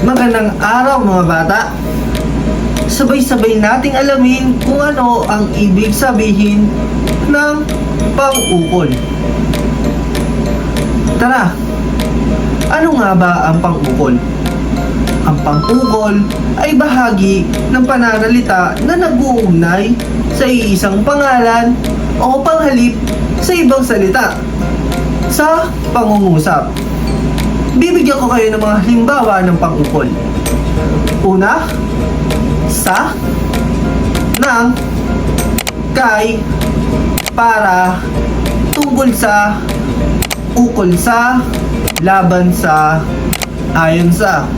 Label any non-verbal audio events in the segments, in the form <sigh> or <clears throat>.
Magandang araw mga bata. Sabay-sabay nating alamin kung ano ang ibig sabihin ng pang-ukol. Tara, ano nga ba ang pang-ukol? Ang pang-ukol ay bahagi ng pananalita na nag-uugnay sa iisang pangalan o panghalip sa ibang salita sa pangungusap. Bibigyan ko kayo ng mga halimbawa ng pang-ukol. Una, sa, ng, kay, para, tungkol sa, ukol sa, laban sa, ayon sa.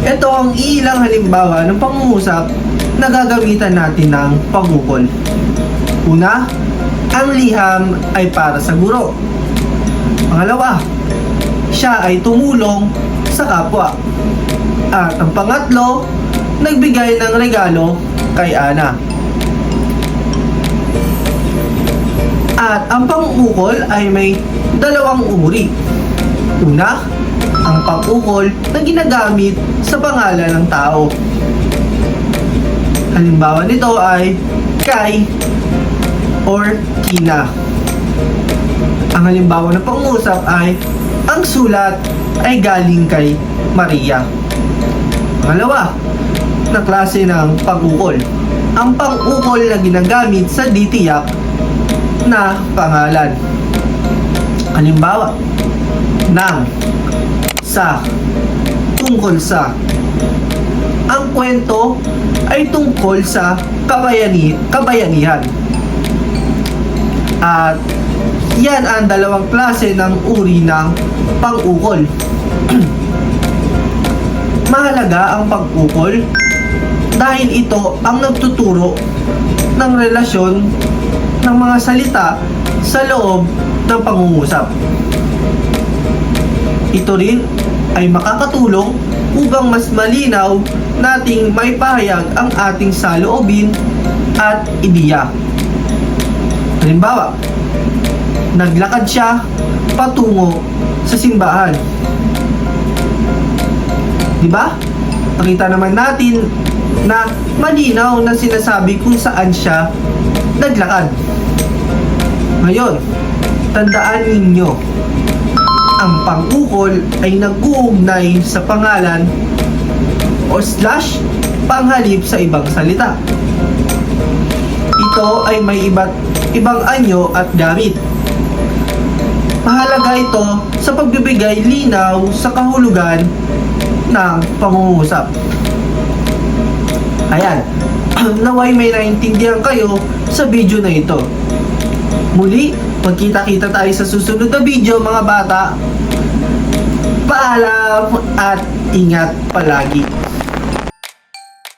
Ito ang ilang halimbawa ng pangungusap na gagamitan natin ng pangukol. Una, ang liham ay para sa guro. Pangalawa, siya ay tumulong sa kapwa. At ang pangatlo, nagbigay ng regalo kay Ana. At ang pangukol ay may dalawang uri. Una, ang pangukol na ginagamit sa pangalan ng tao. Halimbawa nito ay kay or kina. Halimbawa ng pangusap ay ang sulat ay galing kay Maria. Pangalawa, na klase ng pag-ukol. Ang pang-ukol na ginagamit sa ditiyak na pangalan. Halimbawa, ng, sa, tungkol sa. Ang kwento ay tungkol sa kabayani, kabayanihan. At yan ang dalawang klase ng uri ng pang-ukol. <clears throat> Mahalaga ang pag-ukol dahil ito ang nagtuturo ng relasyon ng mga salita sa loob ng pangungusap. Ito rin ay makakatulong upang mas malinaw nating may pahayag ang ating saloobin at ideya. Halimbawa, naglakad siya patungo sa simbahan. Di ba? Nakita naman natin na malinaw na sinasabi kung saan siya naglakad. Ngayon, tandaan ninyo, ang pangukol ay nag-uugnay sa pangalan o slash panghalip sa ibang salita. Ito ay may iba't ibang anyo at gamit. Mahalaga ito sa pagbibigay linaw sa kahulugan ng pangungusap. Ayan, <clears throat> naway may naintindihan kayo sa video na ito. Muli, magkita-kita tayo sa susunod na video mga bata. Paalam at ingat palagi.